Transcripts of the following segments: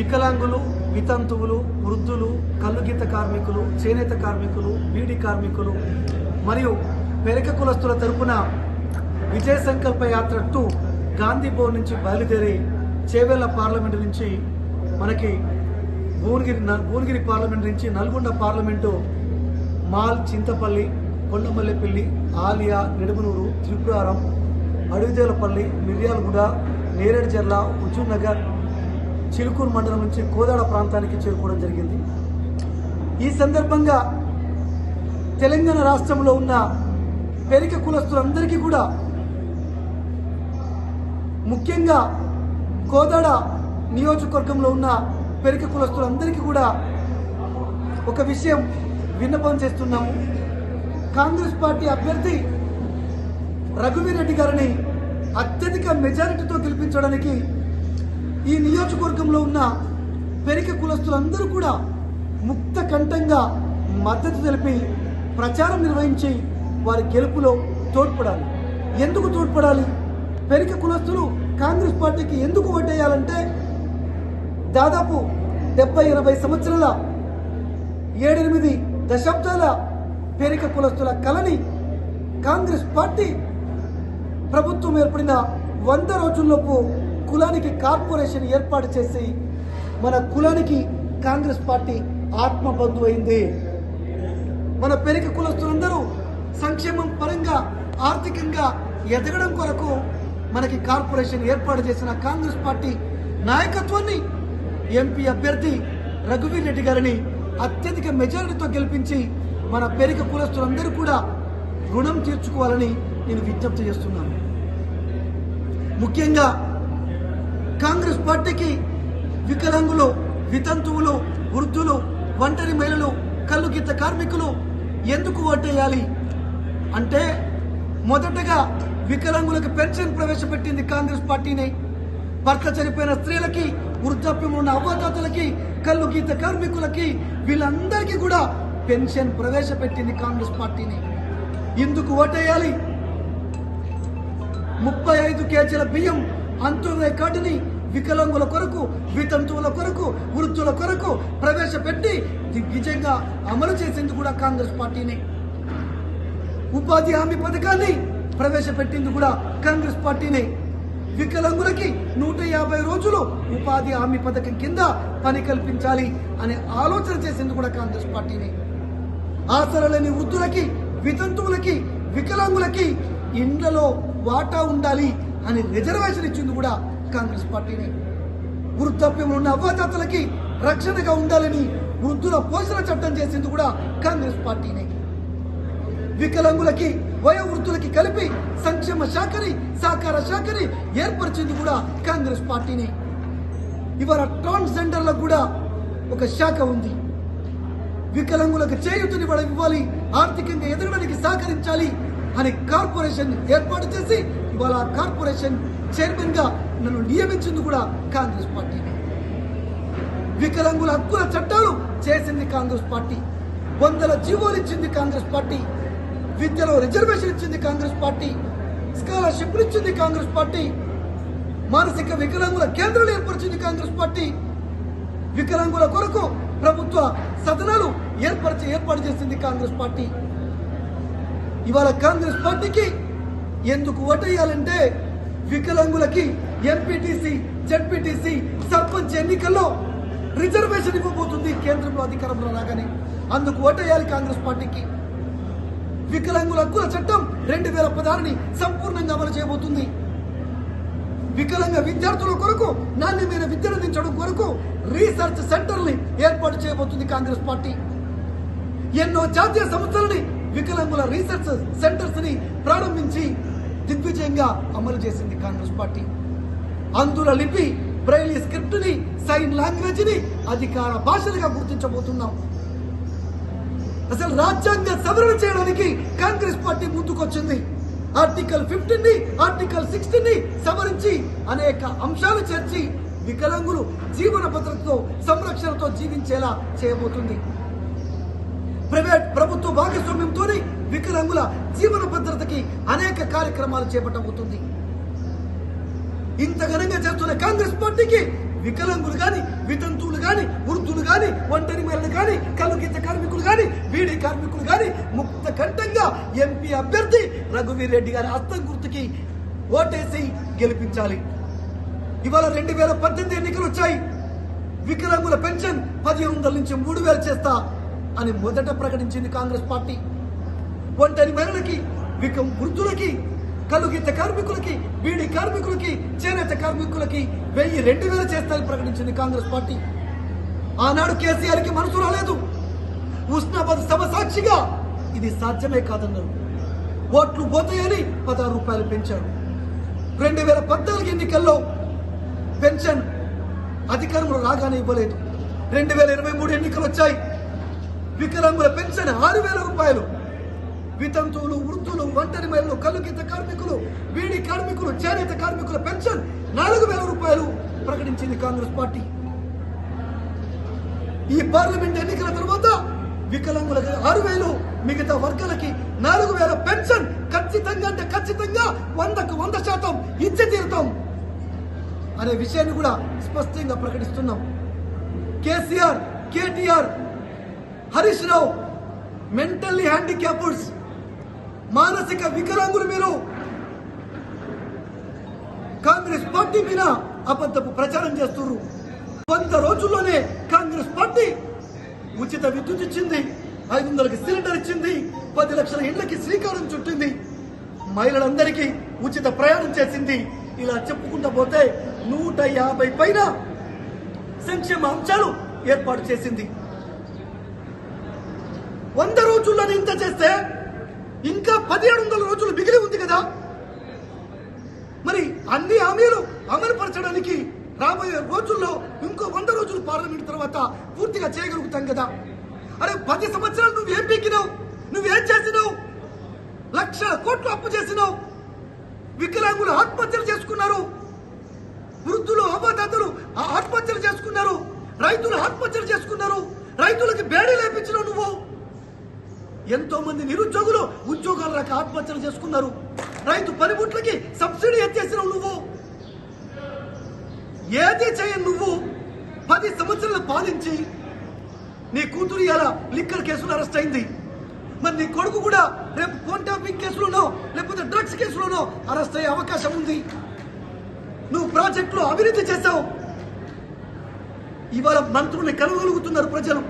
వికలాంగులు వితంతువులు వృద్ధులు కల్లుగీత కార్మికులు చేనేత కార్మికులు బీడి కార్మికులు మరియు పెరక కులస్తుల తరపున విజయ సంకల్ప యాత్ర టూ గాంధీ భవన్ నుంచి బయలుదేరి చేవేళ్ళ పార్లమెంటు నుంచి మనకి భువనగిరి భువనగిరి పార్లమెంట్ నుంచి నల్గొండ పార్లమెంటు మాల్ చింతపల్లి కొండమల్లెపల్లి ఆలియా నిడుమనూరు త్రిపురారం అడవిదేలపల్లి మిర్యాలగూడ నేరేడుజర్ల హుజూర్ నగర్ చిలుకూరు మండలం నుంచి కోదాడ ప్రాంతానికి చేరుకోవడం జరిగింది. ఈ సందర్భంగా తెలంగాణ రాష్ట్రంలో ఉన్న పెరిక కులస్తులందరికీ కూడా ముఖ్యంగా కోదాడ నియోజకవర్గంలో ఉన్న పెరిక కులస్తులందరికీ కూడా ఒక విషయం విన్నపం చేస్తున్నాము. కాంగ్రెస్ పార్టీ అభ్యర్థి రఘువీరెడ్డి గారిని అత్యధిక మెజారిటీతో గెలిపించడానికి ఈ నియోజకవర్గంలో ఉన్న పెరిక కులస్తులందరూ కూడా ముక్త కంఠంగా మద్దతు తెలిపి ప్రచారం నిర్వహించి వారి గెలుపులో తోడ్పడాలి. ఎందుకు తోడ్పడాలి? పెరిక కులస్తులు కాంగ్రెస్ పార్టీకి ఎందుకు ఓటేయాలంటే దాదాపు డెబ్బై ఎనభై సంవత్సరాల ఏడెనిమిది దశాబ్దాల పేరిక కులస్తుల కలని కాంగ్రెస్ పార్టీ ప్రభుత్వం ఏర్పడిన వంద రోజుల్లోపు కులానికి కార్పొరేషన్ ఏర్పాటు చేసి మన కులానికి కాంగ్రెస్ పార్టీ ఆత్మబంధు అయింది. మన పెరిక కులస్తులందరూ సంక్షేమం పరంగా ఆర్థికంగా ఎదగడం కొరకు మనకి కార్పొరేషన్ ఏర్పాటు చేసిన కాంగ్రెస్ పార్టీ నాయకత్వాన్ని ఎంపీ అభ్యర్థి రఘువీర్ రెడ్డి గారిని అత్యధిక మెజారిటీతో గెలిపించి మన పెరిక కులస్తులందరూ కూడా రుణం తీర్చుకోవాలని నేను విజ్ఞప్తి చేస్తున్నాను. ముఖ్యంగా కాంగ్రెస్ పార్టీకి వికలాంగులు వితంతువులు వృద్ధులు ఒంటరి మహిళలు కళ్ళు కార్మికులు ఎందుకు ఓటేయాలి? అంటే మొదటగా వికలాంగులకు పెన్షన్ ప్రవేశపెట్టింది కాంగ్రెస్ పార్టీని. భర్త చనిపోయిన స్త్రీలకి వృద్ధాప్యం ఉన్న అవ్వదాతలకి కళ్ళు గీత కార్మికులకి వీళ్ళందరికీ కూడా పెన్షన్ ప్రవేశపెట్టింది కాంగ్రెస్ పార్టీని. ఎందుకు ఓటేయాలి? ముప్పై ఐదు కేజీల బియ్యం అంత్యోదయ కార్డుని వికలాంగుల కొరకు వితంతువుల కొరకు వృద్ధుల కొరకు ప్రవేశపెట్టి దిగ్విజయంగా అమలు చేసింది కూడా కాంగ్రెస్ పార్టీనే. ఉపాధి హామీ పథకాన్ని ప్రవేశపెట్టింది కూడా కాంగ్రెస్ పార్టీనే. వికలాంగులకి నూట యాభై రోజులు ఉపాధి హామీ పథకం కింద పని కల్పించాలి అనే ఆలోచన చేసింది కూడా కాంగ్రెస్ పార్టీనే. ఆసరలేని వృద్ధులకి వితంతువులకి వికలాంగులకి ఇండ్లలో వాటా ఉండాలి. అని రిజర్వేషన్ ఇచ్చింది కూడా కాంగ్రెస్ పార్టీనే. వృద్ధాప్యంలో ఉన్న అవ్వాతాతలకి రక్షణగా ఉండాలని వృద్ధుల పోషణ చట్టం చేసింది కూడా కాంగ్రెస్ పార్టీనే. వికలాంగులకి వయోవృద్ధులకి కలిపి సంక్షేమ శాఖని సహకార శాఖని ఏర్పరిచింది కూడా కాంగ్రెస్ పార్టీనే. ఇవాళ ట్రాన్స్జెండర్లకు కూడా ఒక శాఖ ఉంది. వికలాంగులకు చేయూతనివ్వడం ఇవ్వాలి ఆర్థికంగా ఎదగడానికి సహకరించాలి అని కార్పొరేషన్ ఏర్పాటు చేసి ఇవాళ కార్పొరేషన్ చైర్మన్గా నన్ను నియమించింది కూడా కాంగ్రెస్ పార్టీ. వికలాంగుల హక్కుల చట్టాలు చేసింది కాంగ్రెస్ పార్టీ. వందల జీవోలు ఇచ్చింది కాంగ్రెస్ పార్టీ. విద్యలో రిజర్వేషన్ ఇచ్చింది కాంగ్రెస్ పార్టీ. స్కాలర్షిప్ ఇచ్చింది కాంగ్రెస్ పార్టీ. మానసిక వికలాంగుల కేంద్రాలు ఏర్పరిచింది కాంగ్రెస్ పార్టీ. వికలాంగుల కొరకు ప్రభుత్వ సదనాలు ఏర్పరిచి ఏర్పాటు చేసింది కాంగ్రెస్ పార్టీ. ఇవాళ కాంగ్రెస్ పార్టీకి ఎందుకు ఓటేయాలంటే వికలాంగులకి ఎంపీటీసీ జడ్పీటీసీ సర్పంచ్ ఎన్నికల్లో రిజర్వేషన్ ఇవ్వబోతుంది కేంద్రంలో అధికారంలో రాగానే. అందుకు ఓటేయాలి కాంగ్రెస్ పార్టీకి. వికలాంగుల హక్కుల చట్టం రెండు వేల పదహారుని సంపూర్ణంగా అమలు చేయబోతుంది. వికలాంగ విద్యార్థుల కొరకు నాణ్యమైన విద్యను అందించడం కొరకు రీసెర్చ్ సెంటర్ని ఏర్పాటు చేయబోతుంది కాంగ్రెస్ పార్టీ. ఎన్నో జాతీయ సంస్థలని వికలాంగుల రీసెర్చ్ సెంటర్స్ని ప్రారంభించి దిగ్విజయంగా అమలు చేసింది కాంగ్రెస్ పార్టీ. అందుల లిపి బ్రైలీ స్క్రిప్ట్ని సైన్ లాంగ్వేజ్ని అధికార భాషలుగా గుర్తించబోతున్నాం. అసలు రాజ్యాంగ సవరణ చేయడానికి కాంగ్రెస్ పార్టీ ముందుకొచ్చింది. ఆర్టికల్ ఫిఫ్టీన్ని ఆర్టికల్ సిక్స్టీన్ని సవరించి అనేక అంశాలు చేర్చి వికలాంగులు జీవన భద్రతతో సంరక్షణతో జీవించేలా చేయబోతుంది. ప్రైవేట్ ప్రభుత్వ భాగస్వామ్యంతో వికలాంగుల జీవన భద్రతకి అనేక కార్యక్రమాలు చేపట్టబోతుంది ఇంత ఘనంగా చేస్తున్న కాంగ్రెస్ పార్టీకి వికలాంగులు కానీ వితంతువులు కానీ వృద్ధులు కానీ ఒంటరి మహిళలు కానీ కలుగిత కార్మికులు కానీ బీడీ కార్మికులు కానీ ముక్త కంఠంగా ఎంపీ అభ్యర్థి రఘువీర్ రెడ్డి గారి హస్తం గుర్తుకి ఓటేసి గెలిపించాలి. ఇవాళ రెండు వేల పద్దెనిమిది ఎన్నికలు వచ్చాయి. వికలాంగుల పెన్షన్ పదిహేను వందల నుంచి మూడు వేలు చేస్తా అని మొదట ప్రకటించింది కాంగ్రెస్ పార్టీ. ఒంటరి మహిళలకి వికం వృద్ధులకి కలుగిత కార్మికులకి బీడి కార్మికులకి చేనేత కార్మికులకి వెయ్యి రెండు వేలు చేస్తారని ప్రకటించింది కాంగ్రెస్ పార్టీ. ఆనాడు కేసీఆర్కి మనసు రాలేదు. ఉస్నాబాద్ సభ సాక్షిగా ఇది సాధ్యమే కాదన్నారు. ఓట్లు పోతాయని పదహారు రూపాయలు పెంచారు. రెండు వేల పద్నాలుగు ఎన్నికల్లో పెన్షన్ అధికారంలో రాగానే ఇవ్వలేదు. రెండు వేల ఇరవై మూడు ఎన్నికలు వచ్చాయి. వికలాంగుల పెన్షన్ ఆరు వేల రూపాయలు. వితంతువులు వృద్ధులు ఒంటరి మహిళలు కలుగిత కార్మికులు వీడి కార్మికులు చేనేత కార్మికుల పెన్షన్ నాలుగు వేల రూపాయలు ప్రకటించింది కాంగ్రెస్ పార్టీ. ఈ పార్లమెంట్ ఎన్నికల తర్వాత వికలాంగులకు ఆరు వేలు మిగతా వర్గాలకి నాలుగు వేల పెన్షన్ ఖచ్చితంగా అంటే ఖచ్చితంగా వందకు వంద శాతం ఇచ్చి తీరుతాం అనే విషయాన్ని కూడా స్పష్టంగా ప్రకటిస్తున్నాం. KCR KTR Harish Rao mentally handicappeds మానసిక వికలాంగులు మీరు. కాంగ్రెస్ పార్టీ మీద అబద్ధపు ప్రచారం చేస్తున్నారు. వంద రోజుల్లోనే కాంగ్రెస్ పార్టీ ఉచిత విద్యుత్ ఇచ్చింది ఐదు వందలకి సిలిండర్ ఇచ్చింది పది లక్షల ఇళ్ళకి శ్రీకారం చుట్టింది. మహిళలందరికీ ఉచిత ప్రయాణం చేసింది. ఇలా చెప్పుకుంటూ పోతే నూట యాభై పైన సంక్షేమ అంశాలు ఏర్పాటు చేసింది. వంద రోజుల్లోనే ఇంత చేస్తే ఇంకా పదిహేడు వందల రోజులు మిగిలి ఉంది కదా? మరి అన్ని హామీలు అమలు పరచడానికి రాబోయే రోజుల్లో ఇంకో వంద రోజులు పార్లమెంట్ తర్వాత పూర్తిగా చేయగలుగుతాం కదా? అరే పది సంవత్సరాలు నువ్వు ఏం పీకినావు? నువ్వేం చేసినావు? లక్షల కోట్లు అప్పు చేసినావు? వికలాంగులు ఆత్మహత్యలు చేసుకున్నారు? వృద్ధులు అపదాతలు ఆత్మహత్యలు చేసుకున్నారు? రైతులు ఆత్మహత్యలు చేసుకున్నారు? రైతులకి బేడీ లేపించినావు నువ్వు? ఎంతో మంది నిరుద్యోగులు ఉద్యోగాలు రాక ఆత్మహత్యలు చేసుకున్నారు. రైతు పనిముట్లకి సబ్సిడీ ఎత్తేసినావు నువ్వు. ఏది చేయను నువ్వు? పది సంవత్సరాలు పాలించి నీ కూతురు ఇలా లిక్కర్ కేసులో అరెస్ట్ అయింది. మరి నీ కొడుకు కూడా రేపు ఫోన్ ట్యాపింగ్ కేసులోనో లేకపోతే డ్రగ్స్ కేసులోనో అరెస్ట్ అయ్యే అవకాశం ఉంది. నువ్వు ప్రాజెక్టులో అభివృద్ధి చేశావు. ఇవాళ మంత్రుల్ని కలవగలుగుతున్నారు ప్రజలు.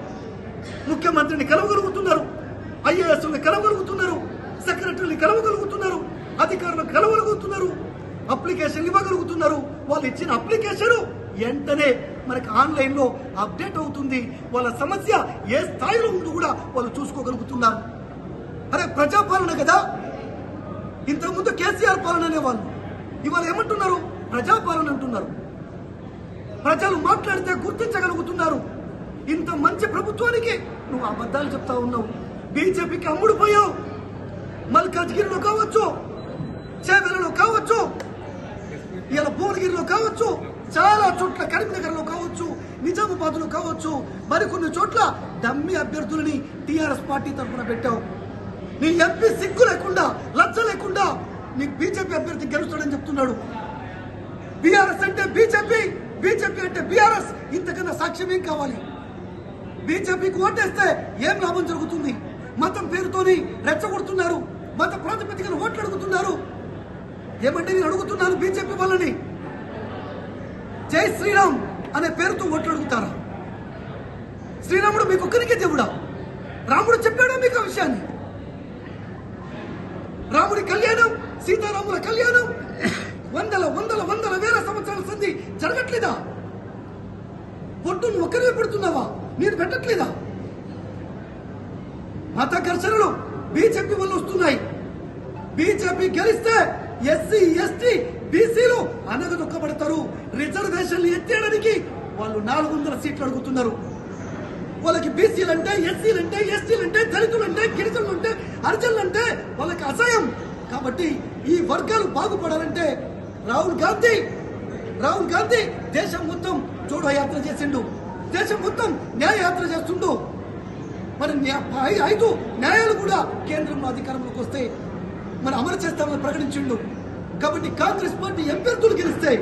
ముఖ్యమంత్రిని కలవగలుగుతున్నారు. ఐఏఎస్ని కలవగలుగుతున్నారు. సెక్రటరీని కలవగలుగుతున్నారు. అధికారులు కలవగలుగుతున్నారు. అప్లికేషన్ ఇవ్వగలుగుతున్నారు. వాళ్ళు ఇచ్చిన అప్లికేషన్ వెంటనే మనకి ఆన్లైన్లో అప్డేట్ అవుతుంది. వాళ్ళ సమస్య ఏ స్థాయిలో ఉందో కూడా వాళ్ళు చూసుకోగలుగుతున్నారు. అరే ప్రజాపాలన కదా? ఇంతకుముందు కేసీఆర్ పాలన అనేవాళ్ళు. ఇవాళ ఏమంటున్నారు? ప్రజాపాలన అంటున్నారు. ప్రజలు మాట్లాడితే గుర్తించగలుగుతున్నారు. ఇంత మంచి ప్రభుత్వానికి నువ్వు అబద్ధాలు చెప్తా ఉన్నావు. బీజేపీకి అమ్ముడు పోయావు. మల్కాజ్గిరిలో కావచ్చు చేవెలలో కావచ్చు ఇలా భువనగిరిలో కావచ్చు చాలా చోట్ల కరీంనగర్లో కావచ్చు నిజామాబాద్లో కావచ్చు మరికొన్ని చోట్ల డమ్మి అభ్యర్థులని టీఆర్ఎస్ పార్టీ తరఫున పెట్టావు. నీ ఎంపీ సిగ్గు లేకుండా లచ్చ లేకుండా నీ బీజేపీ అభ్యర్థి గెలుస్తాడని చెప్తున్నాడు. బీఆర్ఎస్ అంటే బీజేపీ బీజేపీ అంటే బీఆర్ఎస్ ఇంతకన్నా సాక్ష్యం ఏం కావాలి? బీజేపీకి ఓటేస్తే ఏం లాభం జరుగుతుంది? మతం పేరుతోని రెచ్చగొడుతున్నారు. మత ప్రాతిపదికన ఓట్లు అడుగుతున్నారు. ఏమంటే నేను అడుగుతున్నాను బీజేపీ వాళ్ళని. జై శ్రీరామ్ అనే పేరుతో ఓట్లు అడుగుతారా? శ్రీరాముడు మీకు ఒక్కరికే దేవుడా? రాముడు చెప్పాడా మీకు ఆ విషయాన్ని? రాముడి కళ్యాణం సీతారాముల కళ్యాణం వందల వందల వందల వేల సంవత్సరాల సంధి జరగట్లేదా? పొట్టును ఒక్కరివే పెడుతున్నావా? మీరు పెట్టట్లేదా? మత ఘర్షణలు బీజేపీ వల్ల వస్తున్నాయి. బీజేపీ గెలిస్తే ఎస్సీ ఎస్టీ బీసీలు అనగదొక్కబడతారు రిజర్వేషన్లు ఎత్తేయడానికి వాళ్ళు నాలుగు వందల సీట్లు అడుగుతున్నారు. వాళ్ళకి బీసీలు అంటే ఎస్సీలు అంటే ఎస్టీలు అంటే దళితులు అంటే గిరిజనులు అంటే హరిజనులు అంటే వాళ్ళకి అసహ్యం. కాబట్టి ఈ వర్గాలు బాగుపడాలంటే రాహుల్ గాంధీ రాహుల్ గాంధీ దేశం మొత్తం జోడో యాత్ర చేసిండు. దేశం మొత్తం న్యాయ యాత్ర చేస్తుండు. మరి ఐదు న్యాయాలు కూడా కేంద్రంలో అధికారంలోకి వస్తే మరి అమలు చేస్తామని ప్రకటించిండు. కాబట్టి కాంగ్రెస్ పార్టీ ఎంపీలు గెలిస్తే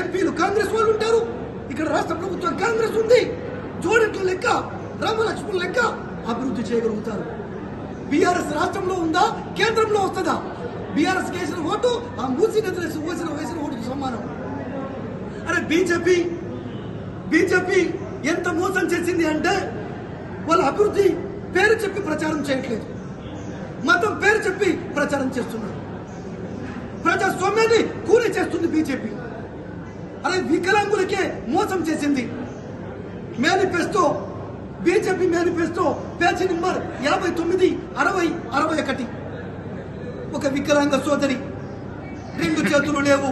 ఎంపీలు కాంగ్రెస్ వాళ్ళు ఉంటారు. ఇక్కడ రాష్ట్ర ప్రభుత్వం కాంగ్రెస్ ఉంది. జోడెట్ల లెక్క రామలక్ష్మణ్ లెక్క అభివృద్ధి చేయగలుగుతారు. బీఆర్ఎస్ రాష్ట్రంలో ఉందా కేంద్రంలో వస్తుందా? బీఆర్ఎస్ వేసిన ఓటు ఆ మూసి నది వేసిన వేసిన ఓటుకు సమానం. అరే బీజేపీ బీజేపీ ఎంత మోసం చేసింది అంటే వాళ్ళ అభివృద్ధి పేరు చెప్పి ప్రచారం చేయట్లేదు. మతం పేరు చెప్పి ప్రచారం చేస్తున్నారు. ప్రజాస్వామ్యాన్ని కూలీ చేస్తుంది బీజేపీ. అదే వికలాంగులకే మోసం చేసింది. Manifesto BJP manifesto page number యాభై తొమ్మిది అరవై అరవై ఒకటి. ఒక వికలాంగ సోదరి రెండు చేతులు లేవు.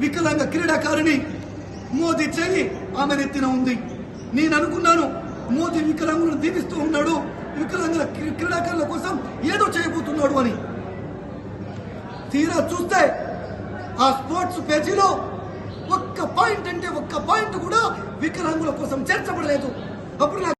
వికలాంగ క్రీడాకారిణి మోదీ చేయి ఆమె నెత్తిన ఉంది. నేను అనుకున్నాను మోదీ వికలాంగులను దీవిస్తూ ఉన్నాడు. వికలాంగుల క్రీడాకారుల కోసం ఏదో చేయబోతున్నాడు అని. తీరా చూస్తే ఆ స్పోర్ట్స్ పేజీలో ఒక్క పాయింట్ అంటే ఒక్క పాయింట్ కూడా వికలాంగుల కోసం చేర్చబడలేదు. అప్పుడు